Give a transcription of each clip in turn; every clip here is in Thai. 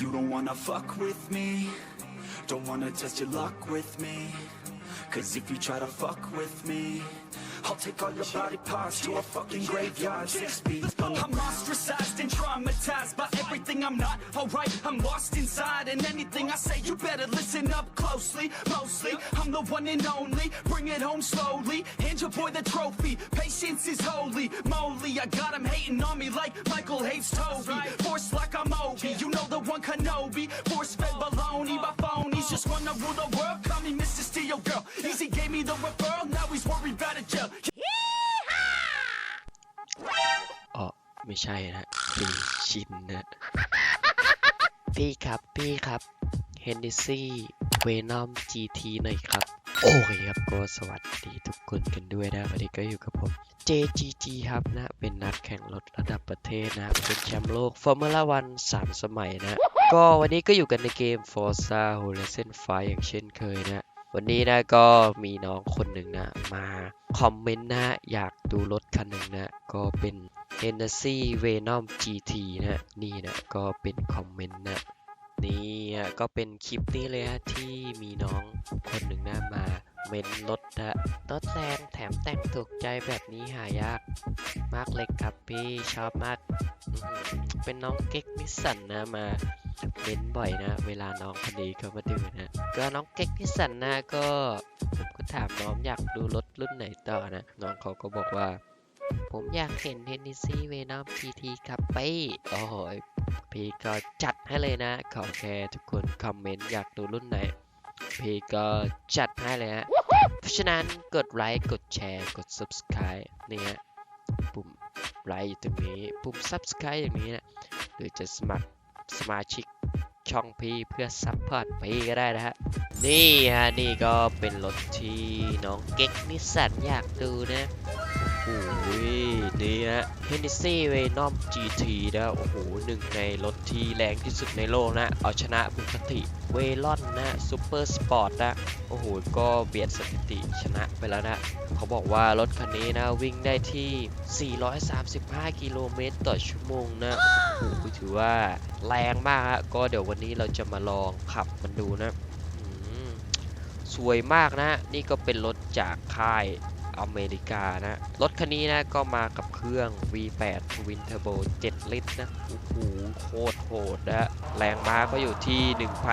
You don't wanna fuck with me. Don't wanna test your luck with me. Cause if you try to fuck with me I'll take all your body parts to a fucking graveyard. Six feet I'm ostracized and traumatized by everything I'm not. Alright I'm lost inside and anything I say you better listen up closely. Mostly I'm the one and only. Bring it home slowly. Hand your boy the trophy. Patience is holy. Moly I got him hating on me like Michael hates Toby. Force like I'm Obi You know the one Kenobi. Force fed baloney by phonies. Just wanna rule the world. Call me Mr. Steel Girl. Easy gave me the referral. Now ไม่ใช่นะพี่ชินนะพี่ครับพี่ครับเฮนดิซี่เวนอม GT หน่อยครับ โอเคครับก็สวัสดีทุกคนกันด้วยนะวันนี้ก็อยู่กับผม JGG ครับนะ เป็นนักแข่งรถระดับประเทศนะ เป็นแชมป์โลก Formula 1 3 สมัยนะ ก็วันนี้ก็อยู่กันในเกม Forza Horizon 5 อย่างเช่นเคยนะ วันนี้นะก็มีน้องคนหนึ่งนะ มาคอมเมนต์นะ อยากดูรถคันหนึ่งนะ ก็เป็น e n n e s s y Venom GT นะนี่นะก็เป็นคอมเมนต์นะนี่อะก็เป็นคลิปนี้เลยฮะที่มีน้องคนหนึ่งนะมาเมนรถนะรถแรงแถมแต่งถูกใจแบบนี้หายากมากเลยครับพี่ชอบมาก เป็นน้องเก๊กนิสสันนะมาเมนบ่อยนะ เวลาน้องคนนี้เขามาดูนะ ก็น้องเก๊กนิสสันนะก็ผมก็ถามน้องอยากดูรถรุ่นไหนต่อนะ น้องเขาก็บอกว่า ผมอยากเห็นเทนนิซี่เวนอม GT ครับพี่โอ้โหพี่ก็จัดให้เลยนะ ขอแค่ทุกคนคอมเมนต์อยากดูรุ่นไหน พี่ก็จัดให้เลยฮะ เพราะฉะนั้นกดไลค์กดแชร์กด subscribe นี่ฮะ ปุ่มไลค์อยู่ตรงนี้ ปุ่ม subscribe อย่างนี้นะ หรือจะสมัครสมาชิกช่องพี่เพื่อซัพพอร์ตพี่ก็ได้นะฮะ นี่ฮะ นี่ก็เป็นรถที่น้องเก๊กนิสสันอยากดูนะ โอ้ยนี่ฮะ h e n n e s s y Venom GT นะโอ้โหหนึ่งในรถที่แรงที่สุดในโลกนะ เอาชนะบุคติเวลอนนะซูเปอร์สปอร์ตนะ โอ้โห ก็เบียดสถิติชนะไปแล้วนะ เขาบอกว่ารถคันนี้นะ วิ่งได้ที่ 435 กิโลเมตรต่อชั่วโมงนะโอ้โหถือว่าแรงมากฮะก็เดี๋ยววันนี้เราจะมาลองขับมันดูนะสวยมากนะ นี่ก็เป็นรถจากค่าย อเมริกานะ รถคันนี้นะก็มากับเครื่อง V8 Twin Turbo 7 ลิตรนะ โอ้โห โคตรโหดนะ แรงม้าก็อยู่ที่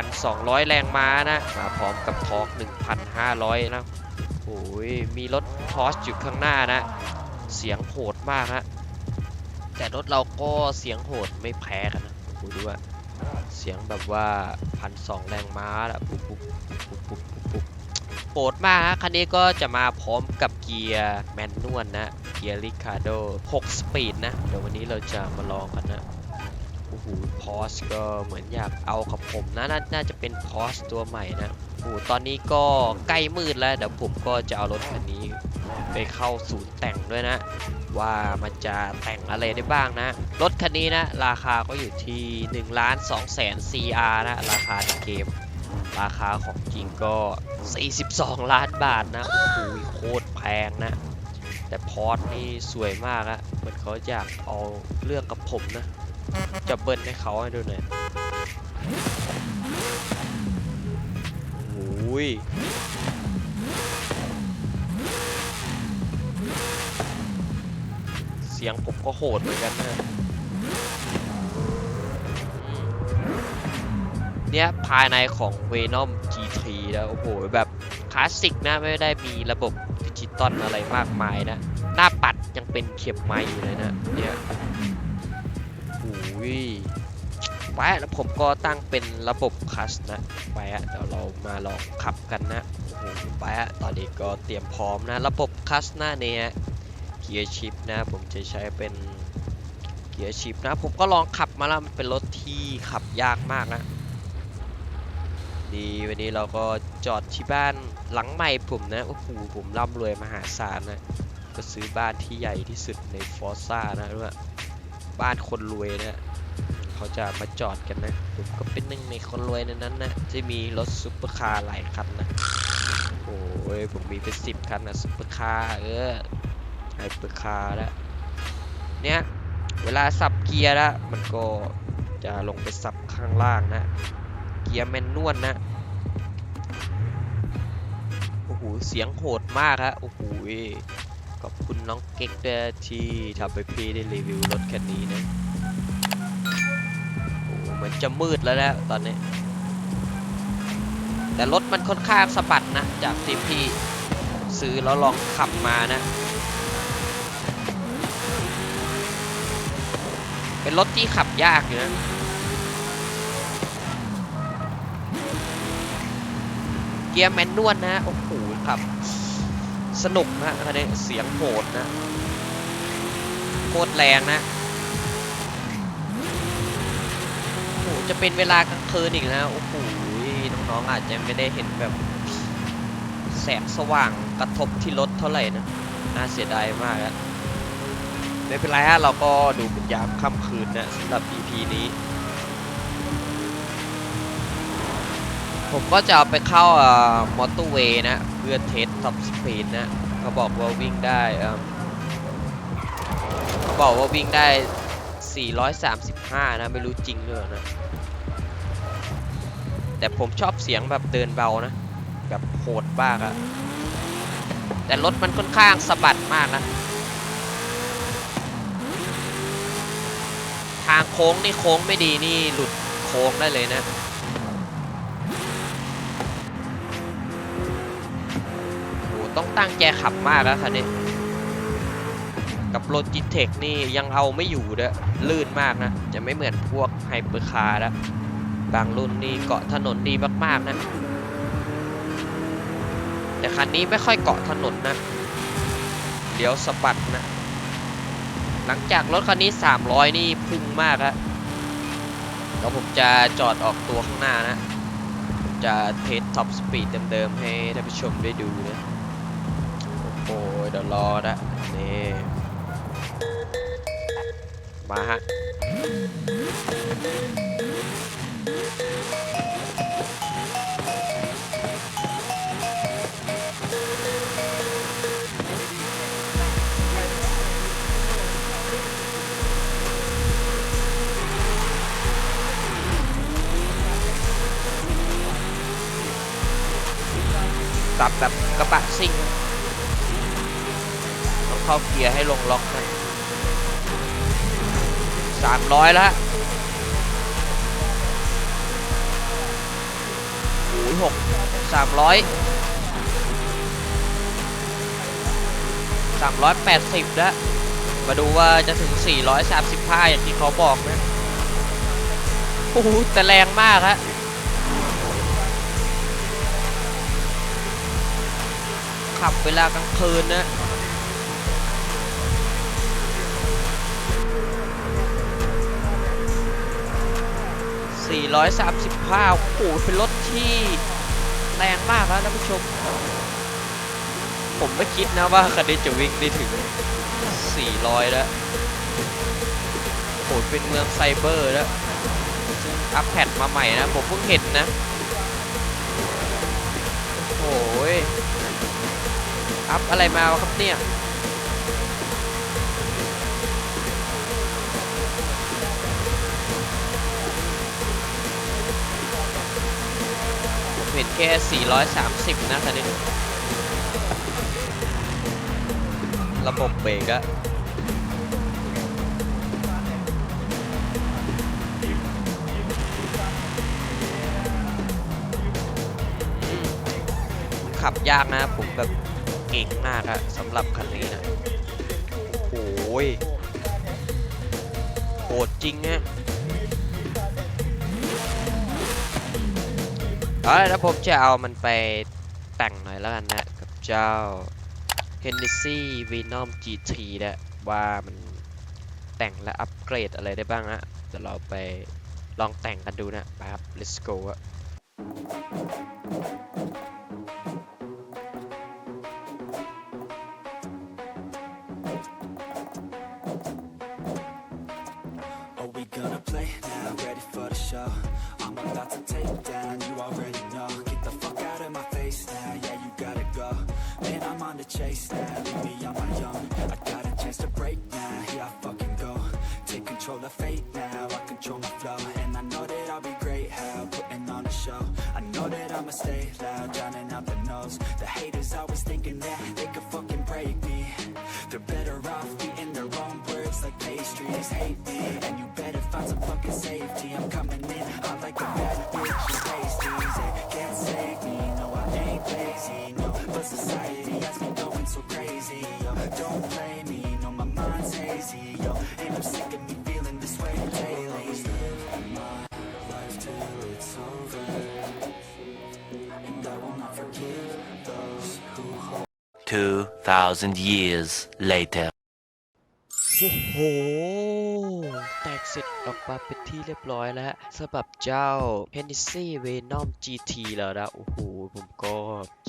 1,200 แรงม้านะ มาพร้อมกับทอร์ก1,500 นะ โอ้ย มีรถพอร์สอยู่ข้างหน้านะ เสียงโหดมากฮะแต่รถเราก็เสียงโหดไม่แพ้กันนะ ดูว่า เสียงแบบว่าพันสองแรงม้าละปุ๊บ โหดมากฮะคันนี้ก็จะมาพร้อมกับเกียร์แมนนวลนะเกียร์ริคาโด6สปีดนะ เดี๋ยววันนี้เราจะมาลองกันนะโอ้โหพอสก็เหมือนอยากเอากับผมนะนน่าจะเป็นพอสตัวใหม่นะโอ้โหตอนนี้ก็ใกล้มืดแล้วเดี๋ยวผมก็จะเอารถคันนี้ไปเข้าศูนย์แต่งด้วยนะ ว่ามันจะแต่งอะไรได้บ้างนะ รถคันนี้นะ ราคาก็อยู่ที่1ล้าน2แสน CR นะ ราคาในเกม ราคาของจริงก็ 42 ล้านบาทนะ โอ้โหโคตรแพงนะ แต่พอร์ตนี่สวยมากอะเหมือนเขาอยากเอาเรื่องกับผมนะ จะเบิ้ลให้เขาให้ดูหน่อยโอ้ยเสียงผมก็โหดเหมือนกันนะ นี่ยภายในของ Venom GT แล้วโอ้โหแบบคลาสสิกนะไม่ได้มีระบบดิจิตอลอะไรมากมายนะ หน้าปัดยังเป็นเข็มไม้อยู่เลยนะเนี่ยโอ้ยไปะแล้วผมก็ตั้งเป็นระบบคัสนะไปอะเดี๋ยวเรามาลองขับกันนะโอ้โหไปอะตอนนี้ก็เตรียมพร้อมนะ ระบบคัสนะเนี่ยเกียร์ชิปนะ ผมจะใช้เป็นเกียร์ชิปนะ ผมก็ลองขับมาแล้วมันเป็นรถที่ขับยากมากนะ ดีวันนี้เราก็จอดที่บ้านหลังใหม่ผมนะโอ้โหผมร่ำรวยมหาศาลนะก็ซื้อบ้านที่ใหญ่ที่สุดในฟอร์ซ่านะรู้ว่าบ้านคนรวยนะเขาจะมาจอดกันนะผมก็เป็นหนึ่งในคนรวยในนั้นนะที่มีรถซุปเปอร์คาร์หลายคันนะโอ้ยผมมีเป็นสิบคันนะซุปเปอร์คาร์เออไฮเปอร์คาร์แล้วเนี่ยเวลาสับเกียร์แล้วมันก็จะลงไปสับข้างล่างนะ เกียร์แมนนวลนะโอ้โหเสียงโหดมากฮะโอ้โหขอบคุณน้องเก๊กด้วยที่ทำไปพี่ได้รีวิวรถคันนี้นะโอ้โหเหมือนจะมืดแล้วนะตอนนี้ แต่รถมันค่อนข้างสะบัดนะ จากที่พี่ซื้อแล้วลองขับมานะ เป็นรถที่ขับยากอยู่นะ กียร์แมนนวลนะโอ้โหครับสนุกนะคันนี้เสียงโหดนะโคตรแรงนะโอ้โหจะเป็นเวลากลางคืนอีกนะโอ้โหน้องๆอาจจะไม่ได้เห็นแบบแสงสว่างกระทบที่รถเท่าไหร่นะน่าเสียดายมากอะไม่เป็นไรฮะเราก็ดูเป็นยามค่ำคืนนะสำหรับ EP นี้ ผมก็จะเอาไปเข้ามอเตอร์เวย์นะ เพื่อเทสท็อปสปีดนะเขาบอกว่าวิ่งได้เขาบอกว่าวิ่งได้ 435 นะ ไม่รู้จริงหรือเปล่านะ แต่ผมชอบเสียงแบบเดินเบานะ แบบโหดมากอะแต่รถมันค่อนข้างสะบัดมากนะ ทางโค้งนี่โค้งไม่ดีนี่หลุดโค้งได้เลยนะ ตั้งใจขับมากแล้วคันนี้ กับรถจิเทคนี่ยังเอาไม่อยู่เด้อลื่นมากนะ จะไม่เหมือนพวกไฮเปอร์คาร์แล้วบางรุ่นนี่เกาะถนนดีมากๆนะ แต่คันนี้ไม่ค่อยเกาะถนนนะเดี๋ยวสะบัดนะ หลังจากรถคันนี้ 300 นี่พุ่งมากอะเดี๋ยวผมจะจอดออกตัวข้างหน้านะ จะเทสท็อปสปีดเดิมๆให้ท่านผู้ชมได้ดูนะ เดี๋ยวรอนะนี่มาฮะสับแบบกระบะซิ่งนะต้อง เข้าเกียร์ให้ลงล็อกนะสามร้อยแล้วโอ้ยหกสามร้อยสามร้อยแปดสิบแล้วมาดูว่าจะถึง435อย่างที่เขาบอกนะโอ้โหแต่แรงมากฮะขับเวลากลางคืนนะ 435 โอ้โห เป็นรถที่แรงมากแล้วท่านผู้ชม ผมไม่คิดนะว่าคันนี้จะวิ่งได้ถึง 400 แล้วโอ้โหเป็นเมืองไซเบอร์แล้วซึ่งอัปแพดมาใหม่นะ ผมเพิ่งเห็นนะ โอ้ย อัพอะไรมาครับเนี่ย เห็นแค่ 430 นะคันนี้ ระบบเบรกอะอืมขับยากนะผมแบบเก่งมากอะสำหรับคันนี้นะ โอ้ยโหดจริงฮะ เอาละแล้วผมจะเอามันไปแต่งหน่อยแล้วกันนะกับเจ้า Hennessy Venom GT นะว่ามันแต่งและอัปเกรดอะไรได้บ้างนะเดี๋ยวเราไปลองแต่งกันดูนะไปครับ let's go อะ The haters always thinking that they could fucking break me. They're better off eating their own words like pastries. Hate me, and you better find some fucking safety 2,000 years later. โอ้โห แตกเสร็จออกมาเป็นที่เรียบร้อยแล้วสำหรับเจ้า Hennessy Venom GT แล้วนะ โอ้โห ผมก็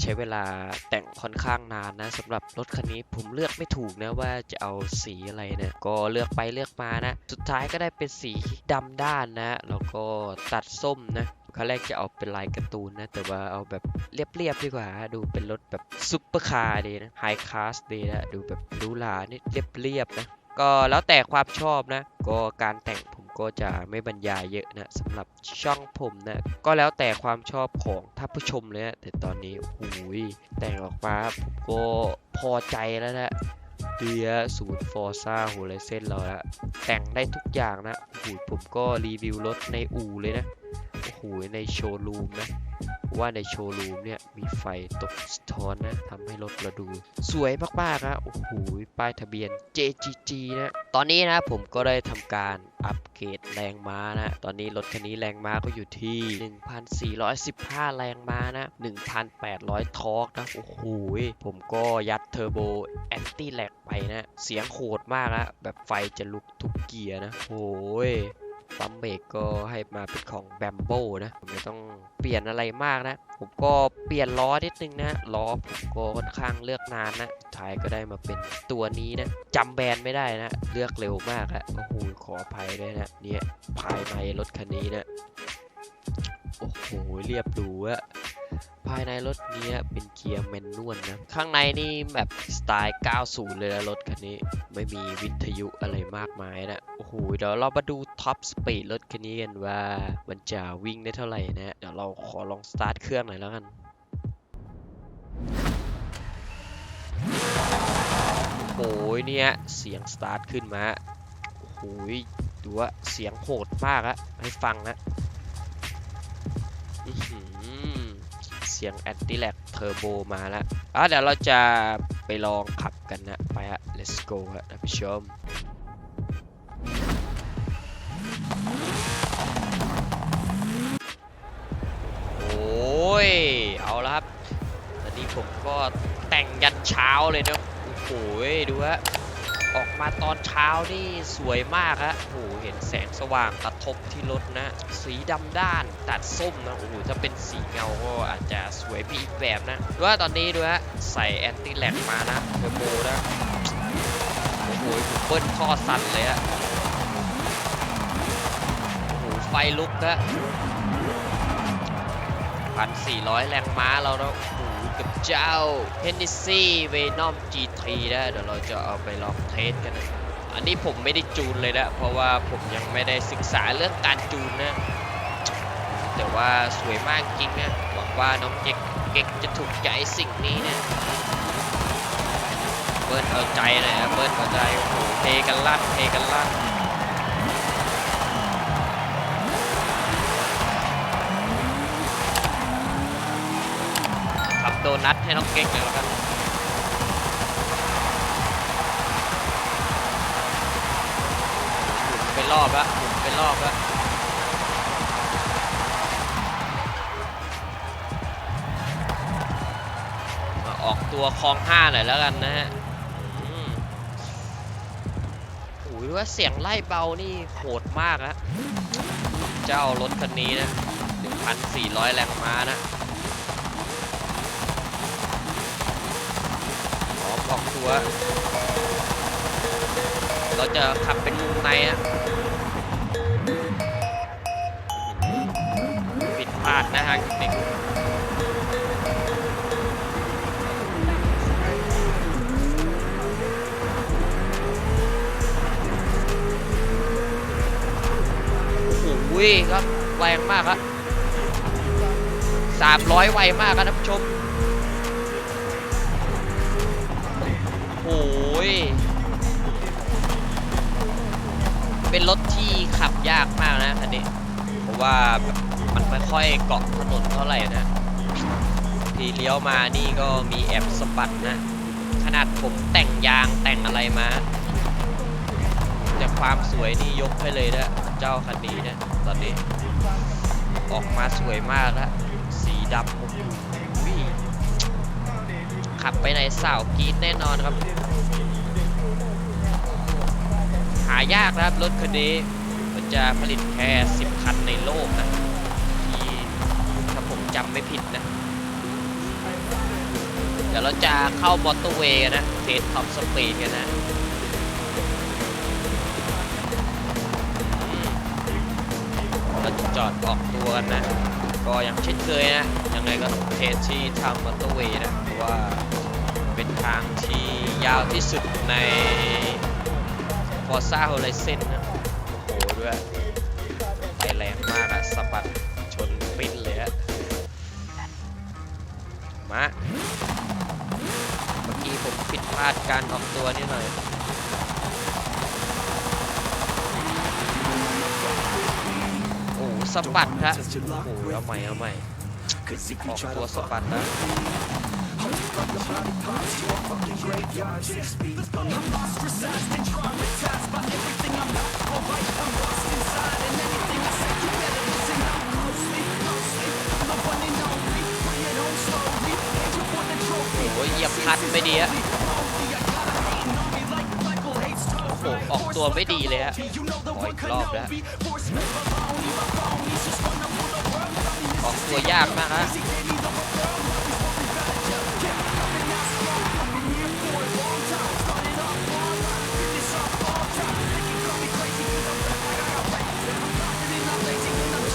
ใช้เวลาแต่งค่อนข้างนานนะสำหรับรถคันนี้ผมเลือกไม่ถูกนะว่าจะเอาสีอะไรเนี่ย ก็เลือกไปเลือกมานะ สุดท้ายก็ได้เป็นสีดำด้านนะ แล้วก็ตัดส้มนะ ครั้งแรกจะเอาเป็นลายการ์ตูนนะ แต่ว่าเอาแบบเรียบๆดีกว่า ดูเป็นรถแบบซุปเปอร์คาร์ดีนะไฮคลาสดีนะ ดูแบบหรูหรานี่เรียบๆนะ ก็แล้วแต่ความชอบนะ ก็การแต่งผมก็จะไม่บรรยายเยอะนะสำหรับช่องผมนะ ก็แล้วแต่ความชอบของท่านผู้ชมเลยนะ แต่ตอนนี้โอ้ยแต่งออกมาผมก็พอใจแล้วนะเดียศูนย์ฟอร์ซ่าโหเลเส้นเราละแต่งได้ทุกอย่างนะโอ้โหผมก็รีวิวรถในอู่เลยนะ หในโชว์รูมนะ ว่าในโชว์รูมเนี่ยมีไฟตกสะท้อนนะทำให้รถเราดู สวยมากๆนะโอ้โหป้ายทะเบียน JGG นะ ตอนนี้นะผมก็ได้ทำการอัปเกรดแรงม้านะ ตอนนี้รถคันนี้แรงม้าก็อยู่ที่ 1,415 แรงม้านะ 1,800 ทอร์กนะ โอ้โห ผมก็ยัดเทอร์โบแอนตี้แลกไปนะ เสียงโหดมากนะแบบไฟจะลุกทุกเกียร์นะโอ้ย ปั๊มเบรกก็ให้มาเป็นของแบมโบนะผมไม่ต้องเปลี่ยนอะไรมากนะ ผมก็เปลี่ยนล้อนิดนึงนะล้อผมก็ค่อนข้างเลือกนานนะท้ายก็ได้มาเป็นตัวนี้นะจำแบรนด์ไม่ได้นะเลือกเร็วมากอะโอ้โหขออภัยด้วยนะเนี่ยภายในรถคันนี้นะโอ้โหเรียบหรูอะภายในรถเนี้ยเป็นเกียร์แมนนวลนะ ข้างในนี่แบบสไตล์ 90 เลยนะรถคันนี้ ไม่มีวิทยุอะไรมากมายนะ โอ้โห เดี๋ยวเรามาดู ท็อปสปีดรถคันนี้กันว่ามันจะวิ่งได้เท่าไหร่นะเดี๋ยวเราขอลองสตาร์ทเครื่องหน่อยแล้วกันโอ้ยเนี่ยเสียงสตาร์ทขึ้นมาโอ้โหดูว่าเสียงโหดมากอะให้ฟังนะเสียงแอนติแลกเทอร์โบมาแล้วอะเดี๋ยวเราจะไปลองขับกันนะ ไปฮะ let's go ฮะท่านผู้ชม ผมก็แต่งยันเช้าเลยนะโอ้โหดูฮะออกมาตอนเช้านี่สวยมากฮะโอ้โหเห็นแสงสว่างกระทบที่รถนะ สีดำด้านตัดส้มนะโอ้โหถ้าเป็นสีเงาก็อาจจะสวยไปอีกแบบนะดูว่าตอนนี้ดูฮะใส่แอนติแลกมานะเทอร์โบนะโอ้โหผมเบิ้ลท่อสั่นเลยฮะโอ้โหไฟลุกฮะพันสี่ร้อยแรงม้าเราแล้ว โอ้โหกับเจ้า Hennessy Venom G3 นะเดี๋ยวเราจะเอาไปลองเทสกันนะอันนี้ผมไม่ได้จูนเลยนะ เพราะว่าผมยังไม่ได้ศึกษาเรื่องการจูนนะ แต่ว่าสวยมากจริงนะหวังว่าน้องเก๊กเก๊กจะถูกใจสิ่งนี้นะเบิ้ลเอาใจนะเบิ้ลเอาใจโอ้โหเทกันลั่นเทกันลั่น ดนัทให้น้องเก๊กเลยแล้วกันหมุนไปรอบละหมุนไปรอบละมาออกตัวคลองห้าหน่อยแล้วกันนะฮะโอ้ยว่าเสียงไล่เบานี่โหดมากนะเจ้ารถคันนี้นะ 1,400 แรงม้านะ ออกตัว เราจะขับเป็นมุมในอะผิดพลาดนะฮะเด็กอุ้ยครับแรงมากครับสามร้อยไวมากครับท่านผู้ชม โอ้ยเป็นรถที่ขับยากมากนะคันนี้เพราะว่ามันไม่ค่อยเกาะถนนเท่าไหร่นะ ทีเลี้ยวมานี่ก็มีแอบสะบัดนะ ขนาดผมแต่งยางแต่งอะไรมา แต่ความสวยนี่ยกให้เลยนะ เจ้าคันนี้นี่ยตอนนี้ ออกมาสวยมากแล้วสีดำ ขับไปไหนสาวกีดแน่นอนครับ หายากนะครับรถคันนี้มันจะผลิตแค่ 10 คันในโลกนะที่ถ้าผมจำไม่ผิดนะ เดี๋ยวเราจะเข้ามอเตอร์เวย์กันนะเทสท็อปสปีดกันนะเราจะจอดออกตัวกันนะ ก็ยังเช่นเคยนะ ยังไงก็เทสที่ทางมอเตอร์เวย์นะเพราะว่าเป็นทางที่ยาวที่สุดใน Forza Horizon นะ โอ้โหด้วยไปแรงมากอะสะบัดชนปิ้นเลยอะมา เมื่อกี้ผมผิดพลาดการออกตัวนิดหน่อยะบัดฮะโอ้โหเอาใหม่เอาใหม่ออกตัวสะบัดนะโอ้ยเหยียบพัดไปดีอะโอ้ออกตัวไม่ดีเลยฮะขออีกรอล้ว ตัวยากมากฮะ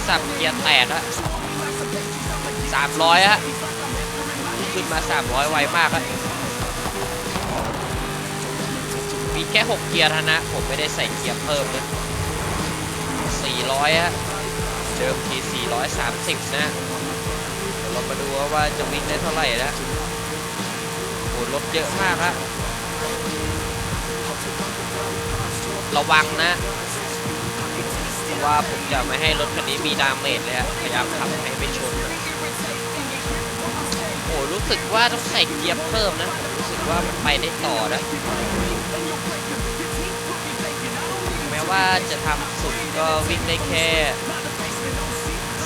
สับเกียร์แตกอะสามร้อยฮะขึ้นมา 300 ไวมากอะมีแค่ 6 เกียร์เท่านะ ผมไม่ได้ใส่เกียร์เพิ่มนะ400ฮะ ดิมที430 นะเดี๋ยวเรามาดูว่าจะวิ่งได้เท่าไหร่นะโหรถเยอะมากฮะระวังนะเพราะว่าผมจะไม่ให้รถคันนี้มีดาเมจเลยฮะพยายามขับให้ไม่ชนโอ้รู้สึกว่าต้องใส่เกียร์เพิ่มนะ รู้สึกว่ามันไปได้ต่อนะแม้ว่าจะทำสุดก็วิ่งได้แค่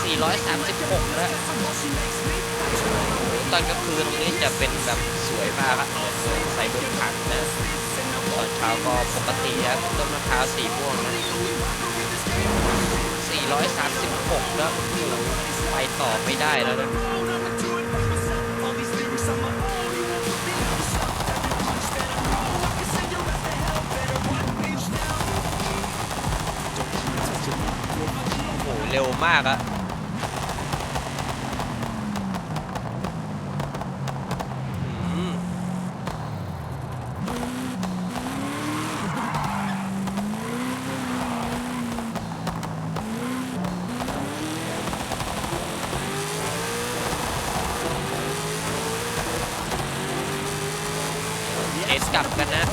436นะตอนกลางคืนตรงนี้จะเป็นแบบสวยมากอะใส่บนถังนะตอนเช้าก็ปกติครับต้นมะพร้าวสีม่วงนะ436แล้วโอ้โหไปต่อไม่ได้แล้วนะโอ้โหเร็วมากอะ สกลับกันนะ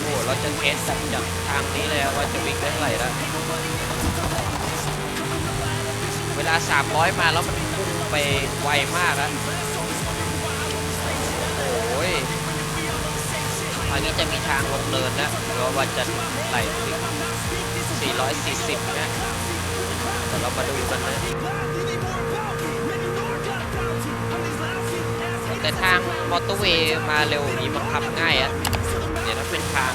โอ้เราจะเทสจากทางนี้เลยว่าจะวิ่งได้เท่าไหร่ละเวลา 300 มาแล้วมันพุ่งไปไวมากอะโอ้ยทางนี้จะมีทางลงเนินนะหรือว่าจะไหลถึง440 นะเดี๋ยวเรามาดูกันนะ แต่ทางมอเตอร์เวย์มาเร็วอย่างนี้บังคับง่ายอะเดี๋ยวถ้าเป็นทาง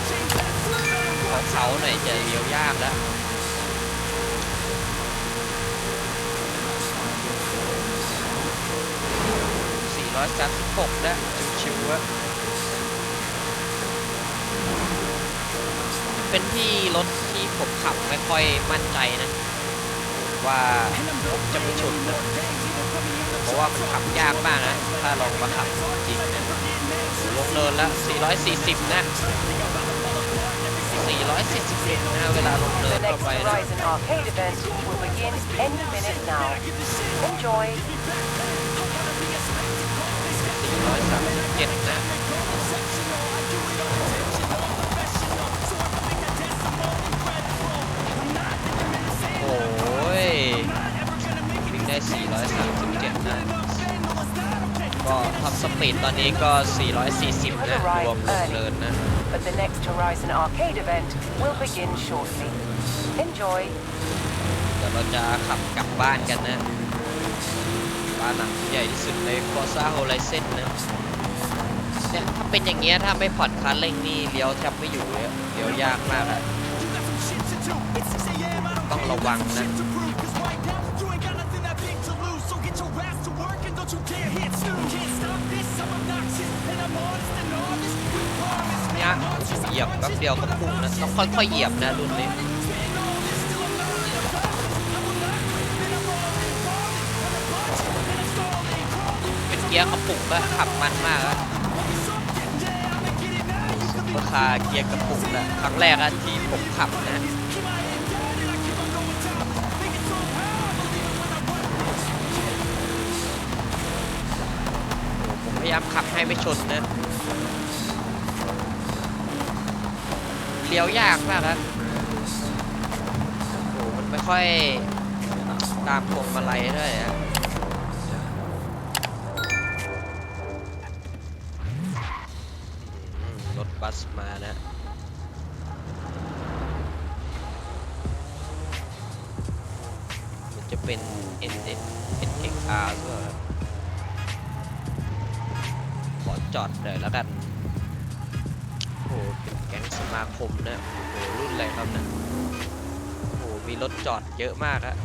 ของเขาหน่อยจะเลี้ยวยากแล้ว436นะชิวๆอะเป็นที่รถที่ผมขับไม่ค่อยมั่นใจนะ ว่าผมจะไม่ชนนะ ราะว่ามันขับยากมากนะ ถ้าลองมาขับจริงนะลงเนินแล้ว440 นะ 441 นะฮะเวลาลงเนิ The นเข้า next ไปนะ Horizon Arcade event will begin any minute now. Enjoy. 437 นะโอ้ยวิ่งได้ 437 นะก็ท็อปสปีดตอนนี้ก็ 440 นะ รวมลงเนินนะ But the next Horizon Arcade event will begin shortly. Enjoy. เดี๋ยวเราจะขับกลับบ้านกันนะ บ้านหลังใหญ่ที่สุดใน Forza Horizon นะ เนี่ยถ้าเป็นอย่างเงี้ยถ้าไม่ผ่อนคันเร่งนี่เลี้ยวแทบไม่อยู่เลยอะเลี้ยวยากมากอะต้องระวังนะ เนี่ยเหยียบแป๊บเดียวก็พุ่งนะต้องค่อยๆเหยียบนะรุ่นนี้เป็นเกียร์กระปุกอะขับมันมากอะซุปเปอร์คาร์เกียร์กระปุกนะครั้งแรกอะที่ผมขับนะผมพยายามขับให้ไม่ชนนะ เลี้ยวยากมากครับโอ้โหมันไม่ค่อยตามพวงมาลัยด้วยอะรถบัสมานะมันจะเป็น N N N X R ด้วยขอจอดเลยแล้วกัน แก๊งสมาคมนะ โอ้โห รุ่นอะไรครับนะโอ้โห มีรถจอดเยอะมากอะ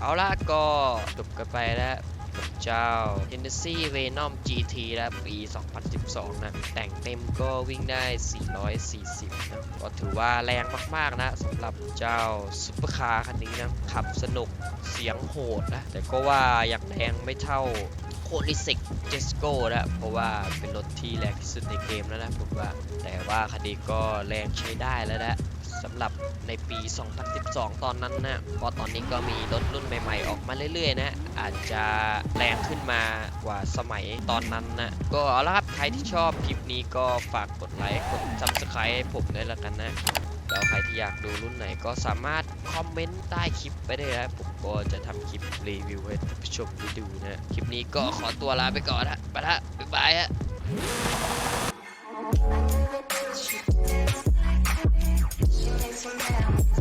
เอาละก็จบกันไปแล้วเจ้า Hennessy Venom GT แล้วปี 2012 นะ แต่งเต็มก็วิ่งได้ 440 นะก็ถือว่าแรงมากๆนะสำหรับเจ้าซุปเปอร์คาร์คันนี้นะขับสนุกเสียงโหดนะ แต่ก็ว่ายังแรงไม่เท่าโคนิสิกเจสโก้นะเพราะว่าเป็นรถที่แรงที่สุดในเกมแล้วนะผมว่าแต่ว่าคันนี้ก็แรงใช้ได้แล้วนะ สำหรับในปี 2012 ตอนนั้นนะเพราะตอนนี้ก็มีรถรุ่นใหม่ๆ ออกมาเรื่อยๆ นะ อาจจะแรงขึ้นมากว่าสมัยตอนนั้นนะ ก็เอาละครับ ใครที่ชอบคลิปนี้ก็ฝากกดไลค์ กด subscribe ให้ผมด้วยละกันนะแล้วใครที่อยากดูรุ่นไหนก็สามารถคอมเมนต์ใต้คลิปไปได้นะผมก็จะทำคลิปรีวิวให้ท่านผู้ชมได้ดูนะ คลิปนี้ก็ขอตัวลาไปก่อนนะไปละบ๊ายบายฮะ for now.